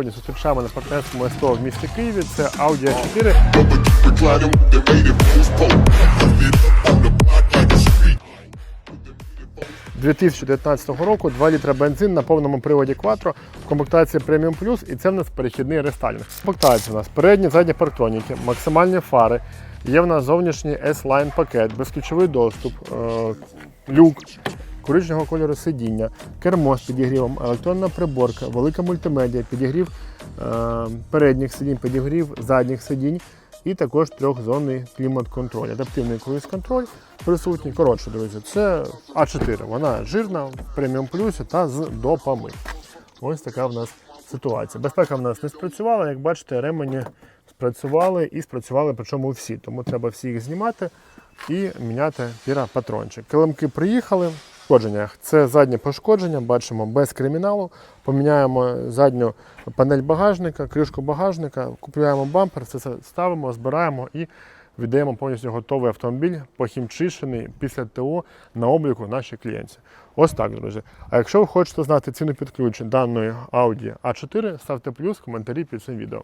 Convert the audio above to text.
Сьогодні зустрічаємо на партнерському СТО в місті Києві. Це Audi A4. Reclining with the rated boost pole. Lit up on the block like a street. 2019 року 2 літра бензин на повному приводі Quattro в комплектації Premium Plus і це в нас перехідний рестайлінг. Комплектація у нас передні задні парктроніки, максимальні фари, є в нас зовнішній S-Line пакет, безключовий доступ, е, люк, коричневого кольору сидіння, кермо з підігрівом, електронна приборка, велика мультимедіа, підігрів е, передніх сидінь, підігрів задніх сидінь. І також трьохзонний клімат-контроль. Адаптивний круїз-контроль присутній. Коротше, друзі, це А4. Вона жирна в преміум плюсі та з допами. Ось така в нас ситуація. Безпека в нас не спрацювала. Як бачите, ремені спрацювали і спрацювали, причому всі. Тому треба всі їх знімати і міняти піра-патрончик. Килимки приїхали. Пошкодженнях. Це заднє пошкодження, бачимо без криміналу. Поміняємо задню панель багажника, кришку багажника, купуємо бампер, це ставимо, збираємо і віддаємо повністю готовий автомобіль, похімчишений після ТО на обліку нашій клієнтці. Ось так, друзі. А якщо ви хочете знати ціну під ключ даної Audi A4, ставте плюс в коментарі під цим відео.